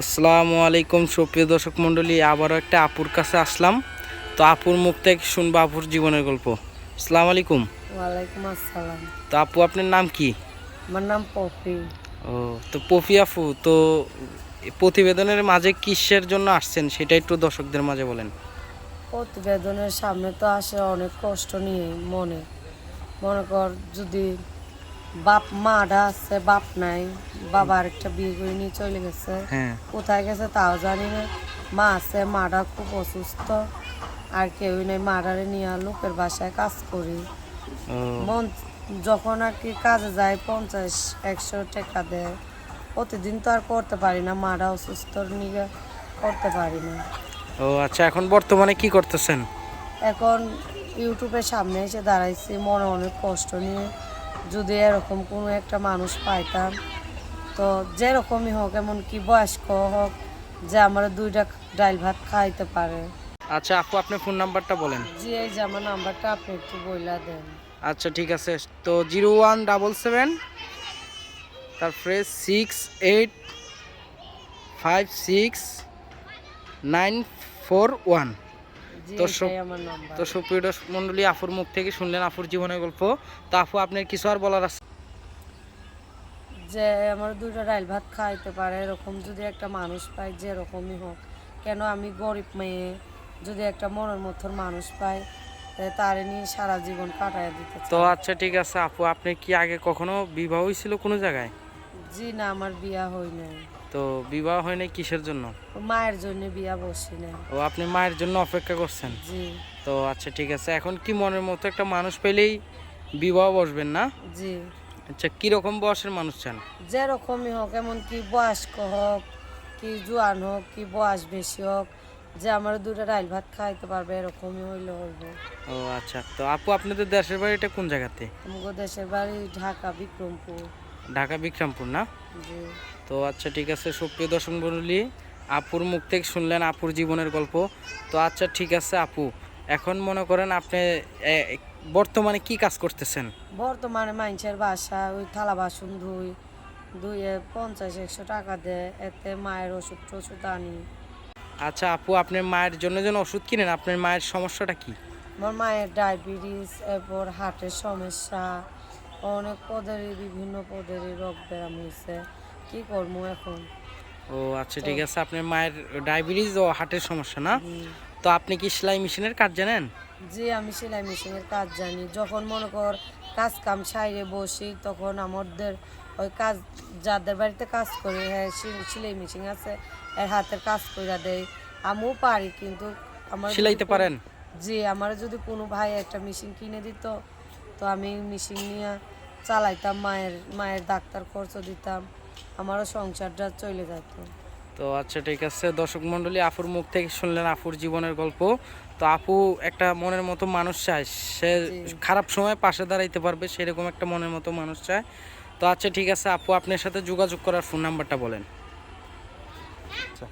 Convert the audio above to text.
আসসালামু আলাইকুম সুপ্রিয় দর্শক মণ্ডলী আবারও একটা আপুর কাছে আসলাম। তো আপুর মুখ থেকে শুনব আপুর জীবনের গল্প। আসসালামু আলাইকুম। ওয়ালাইকুম আসসালাম। তো আপু আপনার নাম কি? আমার নাম পপি। ও তো পপি আপু তো প্রতিবেদনের মাঝে কিসের জন্য আসছেন? সেটা একটু দর্শকদের মাঝে বলেন। প্রতিবেদনের সামনে তো আসে অনেক কষ্ট নিয়ে মনে। মনে কর যদি বাপ মাটা আছে বাপ নাই বাবা আরেকটা বিয়ে করে নিয়ে চলে গেছে। হ্যাঁ। কোথায় গেছে তাও জানি না। মা আছে মাটা খুব অসুস্থ। আর কেউই নেই মাটারে নিয়ে লোকের বাসায় কাজ করি। মন যখন আর কি কাজে যায় পঞ্চাশ একশো টাকা দেয়। প্রতিদিন তো আর করতে পারি না মারা অসুস্থ নিয়ে করতে পারি না। ও আচ্ছা এখন বর্তমানে কি করতেছেন? এখন ইউটিউবের সামনে এসে দাঁড়াইছি মনে অনেক কষ্ট নিয়ে। যদি এরকম কোনো একটা মানুষ পাইতাম তো যেরকমই হোক এমনকি বয়স্ক হোক যে আমার দুইটা ডাইল ভাত খাইতে পারে। আচ্ছা আপু আপনার ফোন নাম্বারটা বলেন। যে এই যে আমার নাম্বারটা আপনি একটু বইলা দেন। আচ্ছা ঠিক আছে। তো জিরো ওয়ান ডাবল সেভেন তারপরে six eight five six nine four one তো সুপ্রিয় মণ্ডলী আফুর মুখ থেকে শুনলেন আফুর জীবনের গল্প। তো আপু আপনার কিছু আর বলার আছে? যে আমার দুটো ডাইল ভাত খাইতে পারে এরকম যদি একটা মানুষ পাই যে এরকমই হোক। কেন আমি গরিব মেয়ে যদি একটা মনের মতন মানুষ পাই তারে নিয়ে সারা জীবন কাটায় দিতে তো আচ্ছা ঠিক আছে আপু আপনি কি আগে কখনো বিবাহ হয়েছিল কোনো জায়গায়? জি না আমার বিয়া হই নাই। তো বিবাহ হয় নাই কিসের জন্য? মায়ের জন্য বিয়া বসি নাই। ও আপনি মায়ের জন্য অপেক্ষা করছেন? জি। তো আচ্ছা ঠিক আছে। এখন কি মনের মতো একটা মানুষ পেলেই বিবাহ বসবেন না? জি। আচ্ছা কীরকম বয়সের মানুষ চান? যেরকমই হোক এমনকি বয়স্ক হোক কি জোয়ান হোক কি বয়স বেশি হোক যে আমার দুটো ডাইল ভাত খাইতে পারবে এরকমই হইলে হইব। ও আচ্ছা তো আপু আপনাদের দেশের বাড়িটা কোন জায়গাতে? আমাদের দেশের বাড়ি ঢাকা বিক্রমপুর। ঢাকা বিক্রমপুর না? জি। তো আচ্ছা ঠিক আছে সুপ্রিয় দর্শক মণ্ডলী আপুর মুখ থেকে শুনলেন আপুর জীবনের গল্প। তো আচ্ছা ঠিক আছে আপু এখন মনে করেন আপনি বর্তমানে কি কাজ করতেছেন? বর্তমানে মানুষের বাসা ওই থালা বাসন ধুই ধুয়ে পঞ্চাশ একশো টাকা দেয় এতে মায়ের ওষুধ টষুধ আনি। আচ্ছা আপু আপনার মায়ের জন্য যেন ওষুধ কিনেন আপনার মায়ের সমস্যাটা কি? আমার মায়ের ডায়াবেটিস এরপর হার্টের সমস্যা অনেক পদেরই বিভিন্ন পদেরই রোগ ব্যায়াম হয়েছে কি করব এখন? ও আচ্ছা ঠিক আছে আপনার মায়ের ডায়াবেটিস ও হার্টের সমস্যা না? তো আপনি কি সেলাই মেশিনের কাজ জানেন? জি আমি সেলাই মেশিনের কাজ জানি যখন মনে কর কাজ কাম সাইরে বসি তখন আমাদের ওই কাজ যাদের বাড়িতে কাজ করি হ্যাঁ সেলাই মেশিন আছে এর হাতের কাজ করে দেয় আমিও পারি কিন্তু আমার সেলাইতে পারেন? জি আমার যদি কোনো ভাই একটা মেশিন কিনে দিত তো আমি মেশিন নিয়ে চালাইতাম মায়ের মায়ের ডাক্তার খরচ দিতাম আমারও সংসারটা চলে যেত তো আচ্ছা ঠিক আছে। দর্শক মণ্ডলী আপুর মুখ থেকে শুনলেন আপুর জীবনের গল্প। তো আপু একটা মনের মতো মানুষ চায়। সে খারাপ সময় পাশে দাঁড়াইতে পারবে সেরকম একটা মনের মতো মানুষ চায়। তো আচ্ছা ঠিক আছে আপু আপনার সাথে যোগাযোগ করার ফোন নাম্বারটা বলেন। আচ্ছা।